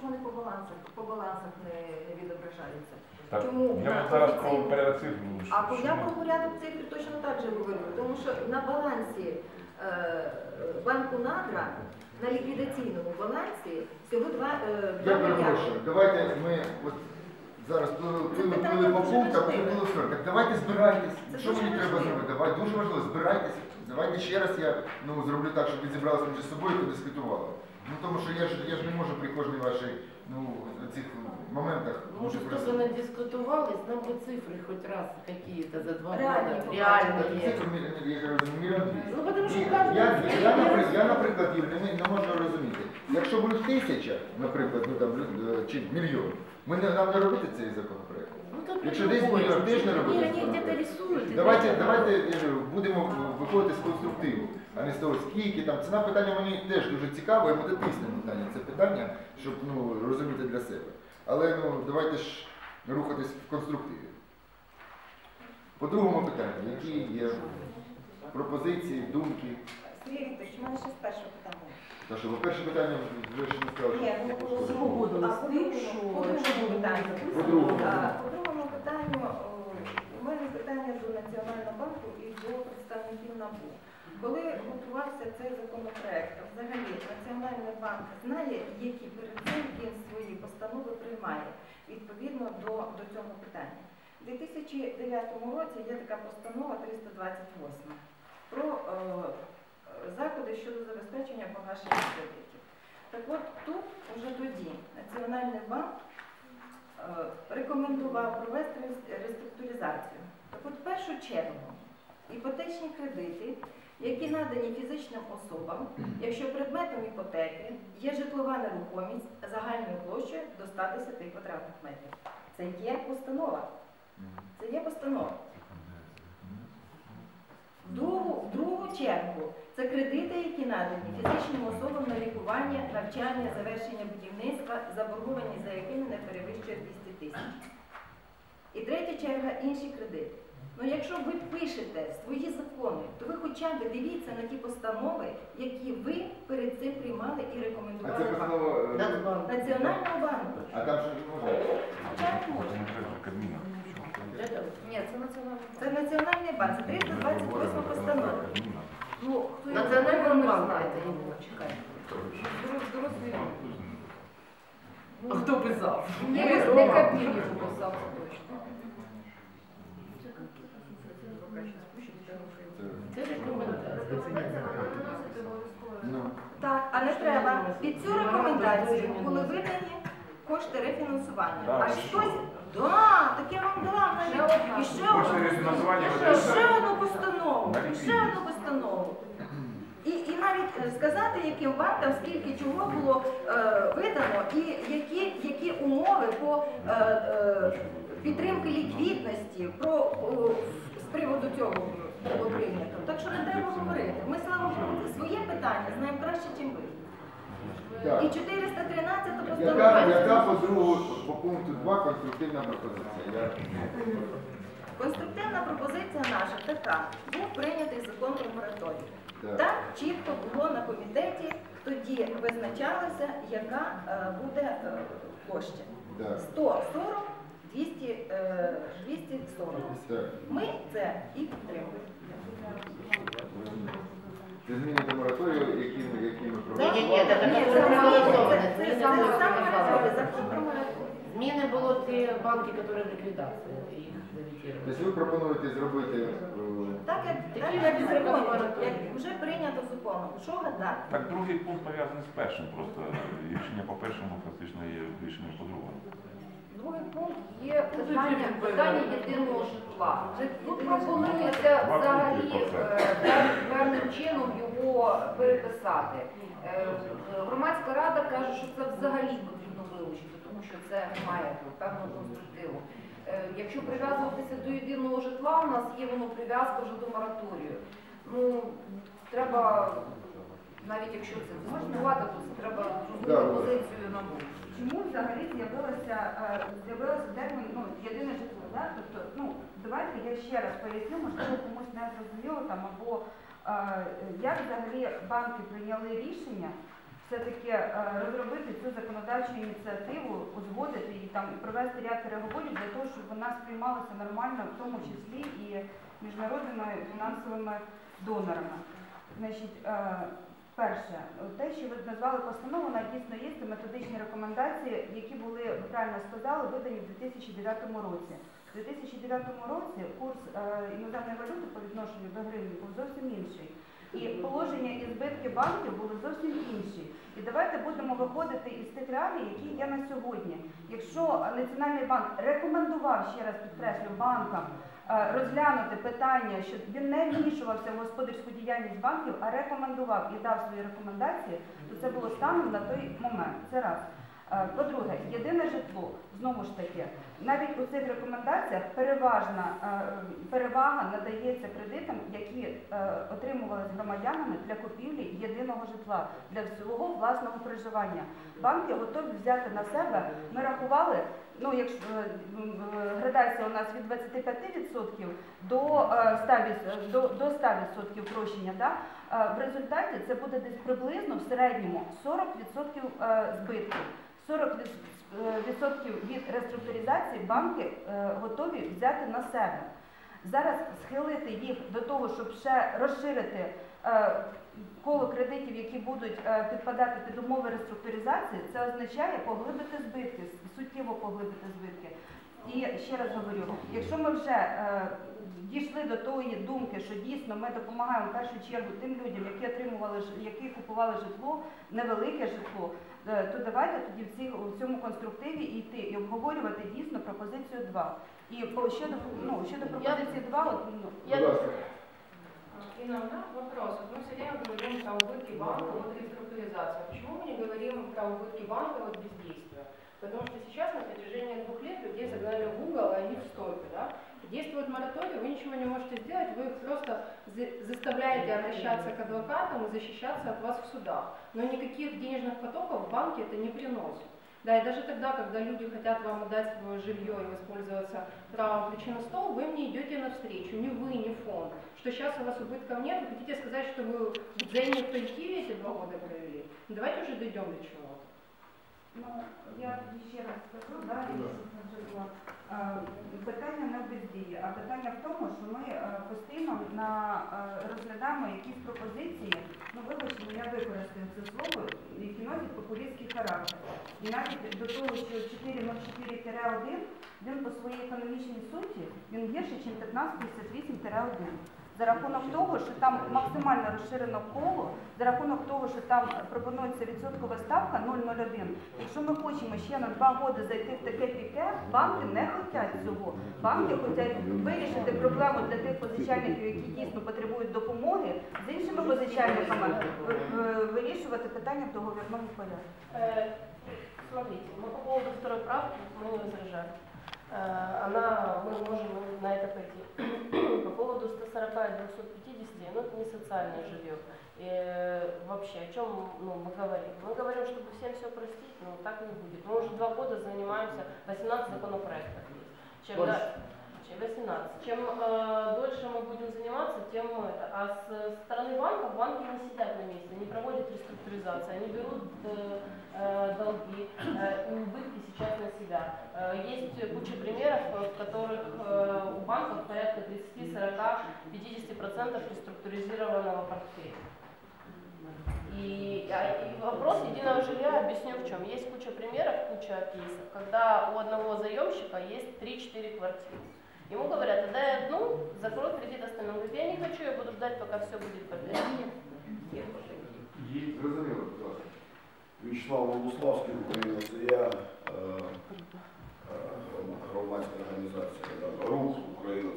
тому що вони по балансах, по балансах не, не відображаються. Так, Чому? я На зараз про порядок цифр. А по- я про порядок цифр точно так же говорю, тому що на балансі е, банку надра, на ліквідаційному балансі всього два, е, два Я перепрошую, давайте ми от зараз плили по пунктам, плили вперед. Так давайте збирайтесь. Це Що мені треба зробити? Давай дуже важливо, збирайтесь. Давайте ще раз я ну зроблю так, щоб ви зібралися між собою і подискутували. Ну тому що я ж я ж не можу при кожній вашій ну цих моментах Может, бути только надискутовалось, нам бы цифры хоть раз какие-то за два Реальные года. показатели. Реальные. Цифру мі- я кажу, мільйон двісті. Ну, потому что І каждый... Я, я, наприклад, я, наприклад, Юр, не, не можу розуміти. Якщо буде тисяча, наприклад, ну там лю- чи мільйон, ми не нам не робити цей законопроект. Якщо десь мільйон, теж не робити. Давайте, давайте я говорю, будемо виходити з конструктиву, а не з того, скільки там. Ціна питання мені теж дуже цікаво, і буде тисне питання. Це питання, щоб ну, розуміти для себе. Але ну, давайте ж рухатись в конструктиві. По другому питанню, які є пропозиції, думки. Сергій Вікторович, у мене ще з першого питання. Та що, ви перше питання вже ще не сказали. Ні, ну, тим, другому- що по другому питанню. По другому. А, По другому питанню, о, у мене питання до Банку і до представників НАБУ. Коли готувався цей законопроект, взагалі Національний банк знає, які перед він свої постанови приймає відповідно до, до цього питання. У 2009 році є така постанова 328 про е, заходи щодо забезпечення погашення кредитів. Так от тут уже тоді Національний банк е, рекомендував провести реструктуризацію. Так от в першу чергу іпотечні кредити, які надані фізичним особам, якщо предметом іпотеки є житлова нерухомість загальною площею до 110 квадратних метрів. Це є постанова. Це є постанова. В другу, в другу чергу це кредити, які надані фізичним особам на лікування, навчання, завершення будівництва, заборгованість за якими не перевищує 200 тисяч. І третя черга інші кредити. Ну якщо ви пишете свої закони, то ви хоча б дивіться на ті постанови, які ви перед цим приймали і А це рекомендували банку. постанова. е, Нацбанк. Національного банку. А там що ж можна? Звичайно, можна. Это- Ні, це національний банк. Це національний банк, це 328 постанова. Ну, хто його Национальный виконує, банк знає. это ему чекай. Дорослий А кто писал? Ні, Мы не с Ромой. Кабмін його писав, це точно. Це рекомендація. Ну. Так, а не треба. Під цю рекомендацію були видані кошти рефінансування. А щось, да, так я вам дала навіть і ще одну ще одну постанову, і ще одну постанову. І, і навіть е, сказати, яким вартам, скільки чого було е, видано, і які, які умови по е, е, підтримки ліквідності, про приводу цього було прийнято. Так що не треба говорити. Ми слава Богу, своє питання знаємо краще, ніж ви. Так. І 413 Яка, постанова. яка по другу, по пункту 2 конструктивна пропозиція? Я... Конструктивна пропозиція наша така. Був прийнятий закон про мораторій. Так. Так чітко було на комітеті, тоді визначалося, яка е, буде е, площа. Так. 140, 200, е, 240. Ми це і підтримуємо. Це зміни до мораторію, які ми, які ми Ні, ні, ні, проголосували. Ні, це не проголосоване, це- це це- не це проголосоване. саме мораторій, закон про мораторій. Зміни було ті банки, які в ліквідації, їх завітірували. Тобто ви пропонуєте зробити е, Так як, так як вже прийнято законом. Що гадати? Так другий пункт пов'язаний з першим, просто рішення по першому фактично є рішенням по другому. Другий пункт є питання, питання єдиного житла. Тут пропонується взагалі е, певним чином його переписати. Е, Громадська рада каже, що це взагалі потрібно вилучити, тому що це має певну конструктиву. Е, Якщо прив'язуватися до єдиного житла, у нас є воно прив'язка вже до мораторію. Ну, треба, навіть якщо це дискутувати, то це треба да. позицію НАБУ. Чому взагалі з'явилося е, з'явилося термін ну, єдине житло? Да? Тобто, ну, давайте я ще раз поясню, можливо, комусь не зрозуміло там, або е, як взагалі банки прийняли рішення, все-таки е, розробити цю законодавчу ініціативу, узгодити і там і провести ряд переговорів для того, щоб вона сприймалася нормально, в тому числі і міжнародними фінансовими донорами. Значить, е, перше, те, що ви назвали постанову, вона дійсно є, це методичні рекомендації, які були, ви правильно сказали, видані в 2009 році. У 2009 році курс е, іноземної валюти по відношенню до гривні був зовсім інший. І положення і збитки банків були зовсім інші. І давайте будемо виходити із тих реалій, які є на сьогодні. Якщо Національний банк рекомендував, ще раз підкреслю, банкам розглянути питання, що він не вмішувався в господарську діяльність банків, а рекомендував і дав свої рекомендації, то це було станом на той момент. Це раз. Е, По-друге, єдине житло, знову ж таки, навіть у цих рекомендаціях переважна е, перевага надається кредитам, які е, отримувалися громадянами для купівлі єдиного житла для свого власного проживання. Банки готові взяти на себе. Ми рахували, ну якщо е, е, градація у нас від 25% до е, 100%, до, до 100% прощення, да? Е, в результаті це буде десь приблизно в середньому 40% е, збитків. 40% від реструктуризації банки е, готові взяти на себе. Зараз схилити їх до того, щоб ще розширити е, коло кредитів, які будуть е, підпадати під умови реструктуризації, це означає поглибити збитки, суттєво поглибити збитки. І ще раз говорю, якщо ми вже е, дійшли до тої думки, що дійсно ми допомагаємо в першу чергу тим людям, які отримували ж- які купували житло, невелике житло, е, то давайте тоді в цих у цьому конструктиві і йти і обговорювати дійсно пропозицію 2. І по щодо ну щодо пропозиції 2, от, ну, Будь меня вопрос. Вот Мы все время говорим про убытки банка от реструктуризации. Почему мы не говорим про убытки банка от бездействия? Потому что сейчас на протяжении двух лет людей загнали в угол, и они в стойке. Да? Действует мораторий, вы ничего не можете сделать, вы их просто за- заставляете обращаться к адвокатам и защищаться от вас в судах. Но никаких денежных потоков в банке это не приносит. Да, и даже тогда, когда люди хотят вам отдать свое жилье и воспользоваться правом на стол, вы мне идете навстречу, ни вы, ни фонд. Что сейчас у вас убытков нет, вы хотите сказать, что вы в Дзене в коллективе эти два года провели? Ну, давайте уже дойдем до чего-то. Ну, я тоді ще раз скажу, да, і вже було. Е, питання не в бездії, а питання в тому, що ми е, постійно на, е, розглядаємо якісь пропозиції, ну вибачте, я використаю це слово, які носять популістський характер. І навіть до того, що 404-1, він по своїй економічній суті, він гірший, ніж 1558-1 за рахунок того, що там максимально розширено коло, за рахунок того, що там пропонується відсоткова ставка 0,01. Якщо ми хочемо ще на два роки зайти в таке піке, банки не хочуть цього. Банки хочуть вирішити проблему для тих позичальників, які дійсно потребують допомоги, з іншими позичальниками ви- ви- вирішувати питання в договірному порядку. Э, Смотрите, мы по поводу второй правки мы не возражаем. Э, Она, мы можем на это пойти. По поводу 140 и 250, ну это не социальное жилье. Э, Вообще, о чем ну, мы говорим? Мы говорим, чтобы всем все простить, но так не будет. Мы уже два года занимаемся, 18 законопроектов есть. Чем, да- чем 18. Чем э, дольше мы будем заниматься, тем это. А с стороны банков банки не сидят на месте, не проводят реструктуризацию, они берут э, э, долги есть куча примеров, э, в которых э, у банков порядка 30, 40, 50% реструктуризированного портфеля. И, а, и вопрос единого жилья объясню в чем. Есть куча примеров, куча кейсов, когда у одного заемщика есть 3-4 квартиры. Ему говорят, отдай одну, закрой кредит остальным. Он говорит, я не хочу, я буду ждать, пока все будет порядке. Зрозуміло, будь ласка. Вячеслав Богуславський, Україна це я, е, громадська организация, да, РУХ Украина.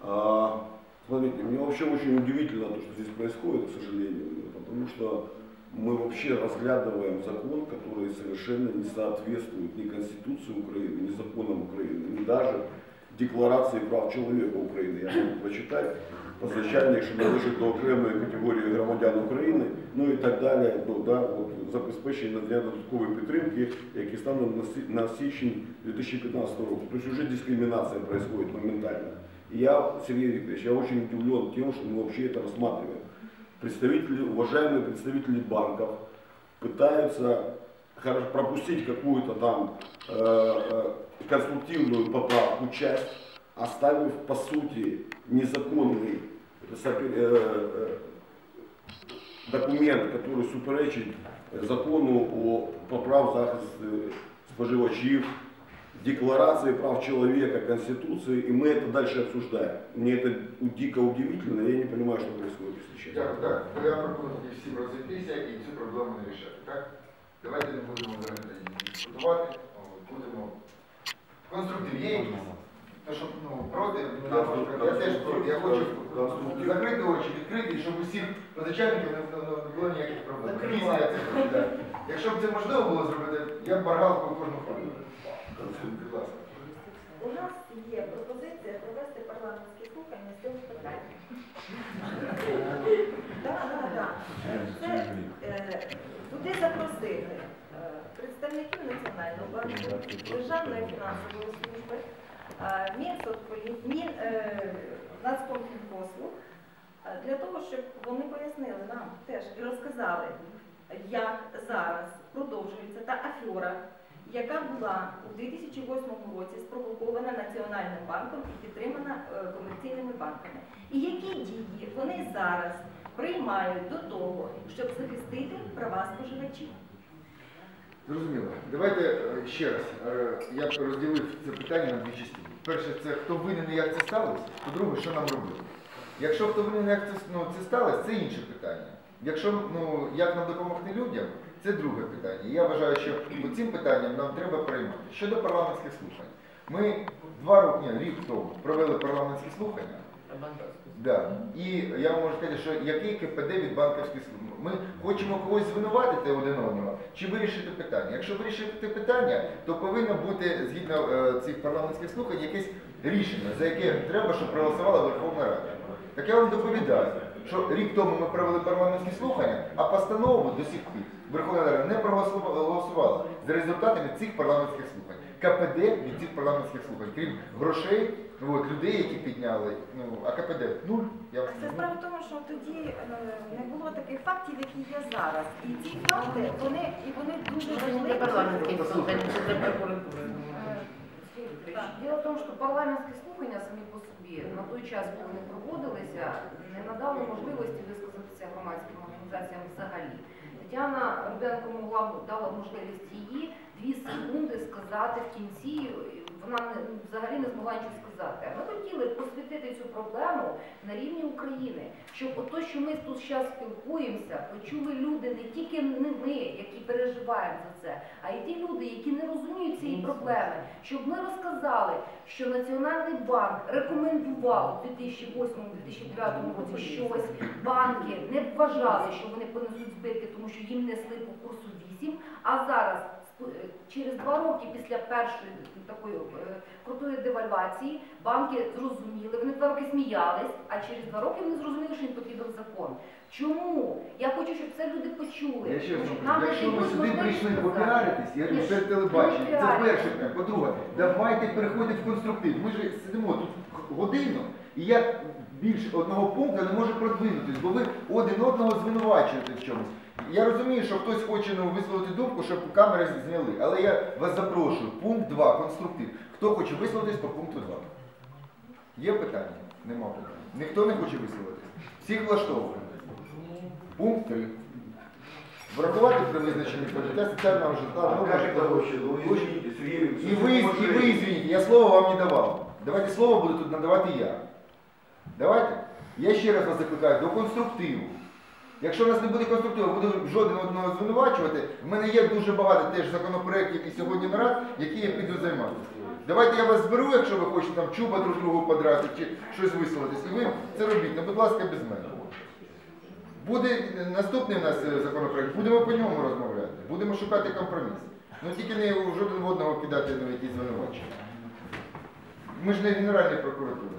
А, Смотрите, мне вообще очень удивительно то, что здесь происходит, к сожалению, потому что мы вообще разглядываем закон, который совершенно не соответствует ни Конституции Украины, ни законам Украины, ни даже Декларации прав человека України. Я можу прочитати позначальник, що належить до окремої категорії громадян України, ну і так далі, ну, да, от, забезпечення надання додаткової підтримки, які станом на, сі- на січень 2015 року. Тобто вже дискриминация происходит моментально. И я, Сергей Викторович, я очень удивлен тем, что мы вообще это рассматриваем. представители, уважаемые представители банков пытаются хоро- пропустить какую-то там э, э, конструктивную поправку часть, оставив по сути незаконный сопе- э, э, документ, который суперечить закону о про прав захисту споживачів, декларации прав человека, Конституции, и мы это дальше обсуждаем. Мне это дико удивительно, я не понимаю, что происходит, если честно. Так, так. То я пропоную тоді всім розійтися і цю проблему не рішати, так? Давайте не будемо дискутувати, будемо конструктив. Є якісь? То, щоб, ну, проти, ну, я, можу- я теж проти. Я хочу закрити очі, відкрити, щоб усіх позичальників не, було ніяких проблем. Це. Якщо б це можливо було зробити, я б баргав по кожну хвилину. Будь ласка. У нас є пропозиція провести парламентські слухання з цього питання. Так, так, так. Це е, запросити е, представників Національного банку, Державної фінансової служби, е, Мінсоцполі, е, Нацкомфінпослуг, для того, щоб вони пояснили нам теж і розказали, як зараз продовжується та афера, яка була у 2008 році спровокована Національним банком і підтримана комерційними банками. І які дії вони зараз приймають до того, щоб захистити права споживачів. Зрозуміло. Давайте е, ще раз. е, Я розділив це питання на дві частини. Перше, це хто винен як це сталося. По-друге, що нам робити. Якщо хто винен, як це, ну, це сталося, це інше питання. Якщо ну, як нам допомогти людям, це друге питання. Я вважаю, що цим питанням нам треба приймати. Щодо парламентських слухань. Ми два роки, ні, рік тому провели парламентські слухання. Да. І я вам можу сказати, що який КПД від банківських служб? Ми хочемо когось звинуватити один одного чи вирішити питання. Якщо вирішити питання, то повинно бути згідно е, цих парламентських слухань якесь рішення, за яке треба, щоб проголосувала Верховна Рада. Так я вам доповідаю, що рік тому ми провели парламентські слухання, а постанову до сих пір Верховна Рада не проголосувала за результатами цих парламентських слухань. КПД від цих парламентських слухань, крім грошей, от, людей, які підняли, ну, а КПД нуль. Я вам Це скажу. справа в тому, що тоді е, не було таких фактів, які є зараз. І ці факти, вони, і вони дуже важливі. парламентских слухань, це для прокуратури. Діло в тому, що парламентські слухання самі по собі на той час, коли вони проводилися, не надали можливості висказатися громадським організаціям взагалі. Тетяна Руденко могла б- дала можливість її дві секунди сказати в кінці. Вона не, взагалі не змогла нічого сказати. Ми хотіли посвятити цю проблему на рівні України, щоб ото, що ми тут зараз спілкуємося, почули люди не тільки не ми, які переживаємо за це, а й ті люди, які не розуміють цієї проблеми, щоб ми розказали, що Національний банк рекомендував у 2008-2009 році щось. Банки не вважали, що вони понесуть збитки, тому що їм несли по курсу 8, а зараз через два роки після першої такої е, крутої девальвації банки зрозуміли, вони два роки сміялись, а через два роки вони зрозуміли, що їм потрібен закон. Чому? Я хочу, щоб це люди почули. Я ще нам якщо ви сюди прийшли попіаритись, я Ні, перед телебаченням, це перше. По-друге, давайте переходити в конструктив. Ми ж сидимо тут годину, і я більше одного пункту не можу продвинутись, бо ви один одного звинувачуєте в чомусь. Я розумію, що хтось хоче ну, висловити думку, щоб камери зняли, але я вас запрошую. Пункт 2, конструктив. Хто хоче висловитись по пункту 2? Є питання? Нема питань. Ніхто не хоче висловитись. Всіх влаштовує. Пункт 3. Врахувати при визначенні поняття соціального житла. А ну, І ви, і ви, извините, я слово вам не давав. Давайте слово буду тут надавати я. Давайте. Я ще раз вас закликаю до конструктиву. Якщо у нас не буде конструктиву, буду жоден одного звинувачувати. В мене є дуже багато теж законопроєктів і сьогодні нарад, які я піду займатися. Давайте я вас зберу, якщо ви хочете там чуба друг другу подрати чи щось висловитись. І ви це робіть. Ну, будь ласка, без мене. Буде наступний у нас е, законопроект, будемо по ньому розмовляти, будемо шукати компроміс. Ну тільки не жоден одного кидати на якісь звинувачення. Ми ж не Генеральна прокуратура.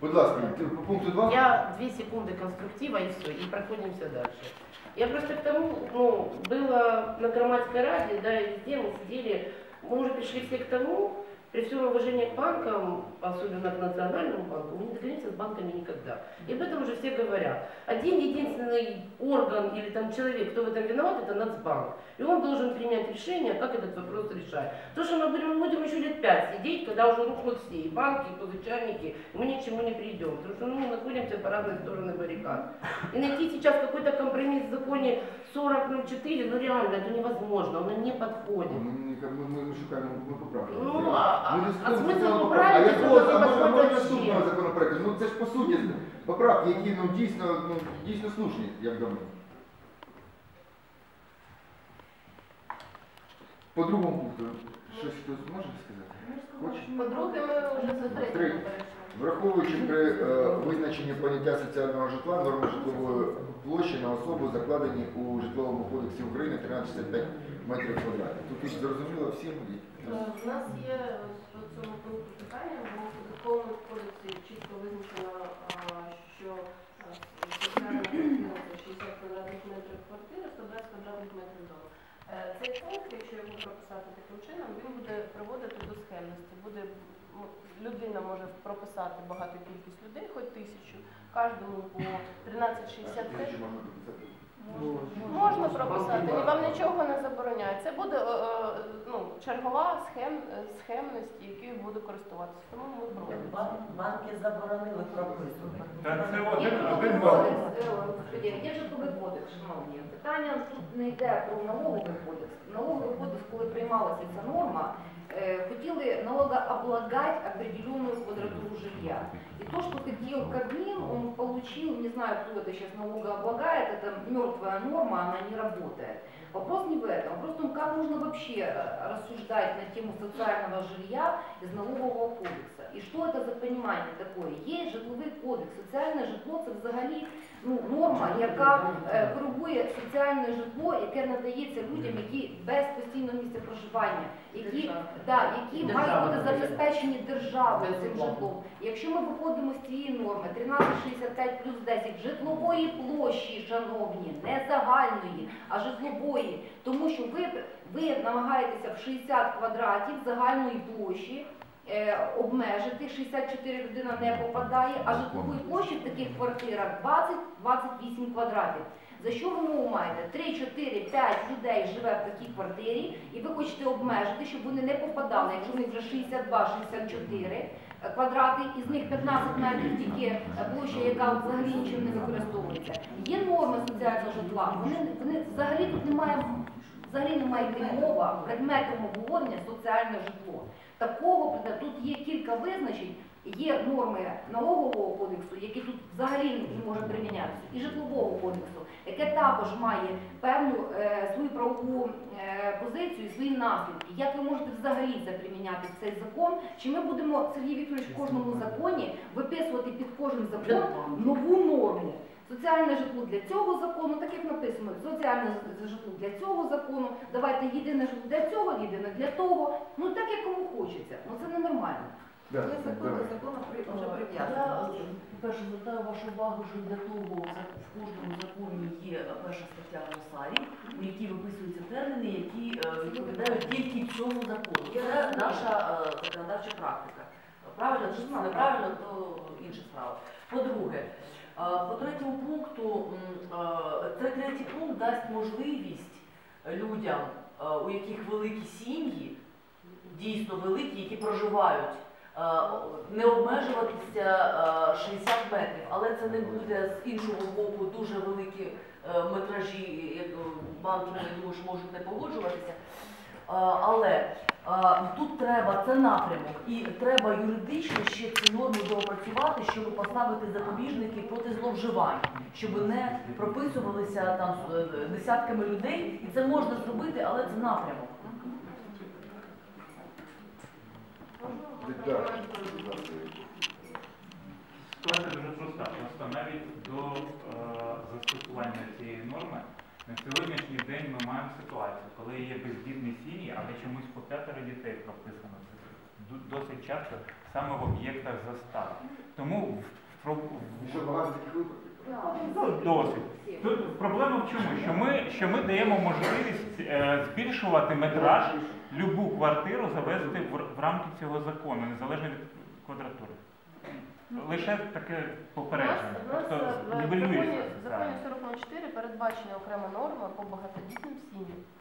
Будь ласка, по пункту 2. Я две секунды конструктива и все, и проходимся дальше. Я просто к тому, ну, было на Громадской раде, да, и везде мы сидели, мы уже пришли все к тому, При всем уважении к банкам, особенно к национальному банку, мы не договоримся с банками никогда. И об этом уже все говорят. Один единственный орган или там человек, кто в этом виноват, это Нацбанк. И он должен принять решение, как этот вопрос решать. То, что мы говорим, мы будем еще лет пять сидеть, когда уже рухнут все, и банки, и позычальники, мы ни к чему не придем. Потому что ну, мы находимся по разные стороны баррикад. И найти сейчас какой-то компромисс в законе 40.04, ну реально, это невозможно, он не подходит. Ми, ми, ми, ми шукаємо ми поправки. Ну, а- Ми а- а смисл а це наступного законопроекту? Ну це ж по суті поправки, які ну дійсно ну дійсно слушні, як думаю. По другому пункту щось хтось може сказати? Хоче? По-друге, ми вже за Три. Враховуючи при е, визначенні поняття соціального житла, норми житлової площі на особу закладені у житловому кодексі України 1365 метрів квадратних. Тут, зрозуміло всім. Е, У нас є по цьому пункту питання, бо в податковому кодексі чітко визначено, що соціальна квартира це 60 квадратних метрів квартири, 120 квадратних метрів дому. Е, Цей пункт, якщо його прописати таким чином, він буде приводити до схемності. Буде людина може прописати багату кількість людей, хоч тисячу, кожному по 13,65 Можна прописати, і вам нічого не забороняє. Це буде е, е, чергова схем, схемності, якою буде користуватися. Тому ми проти. Банки заборонили прописувати. Та це один, один банк. є житловий кодекс, шановні. Питання тут не йде про налоговий кодекс. Налоговий кодекс, коли приймалася ця норма, е, хотіли налогооблагать определенную квадратуру жилья. И то, что хотел Кабмин, он получил, не знаю, кто это сейчас налогооблагает, это мертвая норма, она не работает. Вопрос не в этом, вопрос в том, как можно вообще э, рассуждать на тему социального жилья из налогового кодекса. И что это за понимание такое? Есть житловий кодекс, соціальне житло це взагалі ну, норма, яка е, коригує соціальне житло, яке надається людям, які без постійного місця проживання, які, да, які мають бути забезпечені державою цим житлом. Якщо ми виходимо з цієї норми 1365 плюс 10 житлової площі, шановні, не загальної, а житлової, тому що ви, ви намагаєтеся в 60 квадратів загальної площі обмежити, 64 людина не попадає, а житлової площі в таких квартирах 20-28 квадратів. За що ви мову маєте? 3, 4, 5 людей живе в такій квартирі, і ви хочете обмежити, щоб вони не попадали, якщо в них вже 62-64 квадрати, із них 15 метрів тільки е, площа, яка взагалі нічим не використовується. Є норми соціального житла, вони, вони взагалі тут немає, взагалі немає йти мова предметом обговорення соціальне житло. Такого тут є кілька визначень. Є норми налогового кодексу, які тут взагалі не можуть примінятися, і житлового кодексу, яке також має певну е, свою правову е, позицію, свої наслідки. Як ви можете взагалі це приміняти в цей закон? Чи ми будемо, Сергій Вікторович, в кожному законі виписувати під кожен закон нову норму? Соціальне житло для цього закону, так як написано, соціальне житло для цього закону, давайте єдине житло для цього, єдине для того. Ну так як кому хочеться. Ну це ненормально. Да, Але закон давай. до закону при- вже Я, по-перше, звертаю вашу увагу, що для того в кожному законі є перша стаття в ОСАРі, у якій виписуються терміни, які е, відповідають тільки цьому закону. Це наша е, законодавча практика. Правильно чи неправильно, то інша справа. По-друге, е, по третьому пункту, цей третій пункт дасть можливість людям, у яких великі сім'ї, дійсно великі, які проживають не обмежуватися е, 60 метрів, але це не буде з іншого боку дуже великі е, метражі, як банки я думаю, що можуть не погоджуватися. Але тут треба це напрямок, і треба юридично ще ці норми доопрацювати, щоб поставити запобіжники проти зловживань, щоб не прописувалися там е, десятками людей, і це можна зробити, але це напрямок. Ситуація дуже проста. Просто навіть до е, застосування цієї норми на сьогоднішній день ми маємо ситуацію, коли є бездітні сім'ї, але чомусь по п'ятеро дітей прописано. Це досить часто саме в об'єктах застави. Тому в, в- випадків? Ну, досить. Тут проблема в чому? Що ми, що ми даємо можливість е, збільшувати метраж, любу квартиру завести в, в рамки цього закону, незалежно від квадратури. Лише таке попередження. у нас Тобто е, в законі, законі 4004 передбачена окрема норма по багатодітним сім'ям.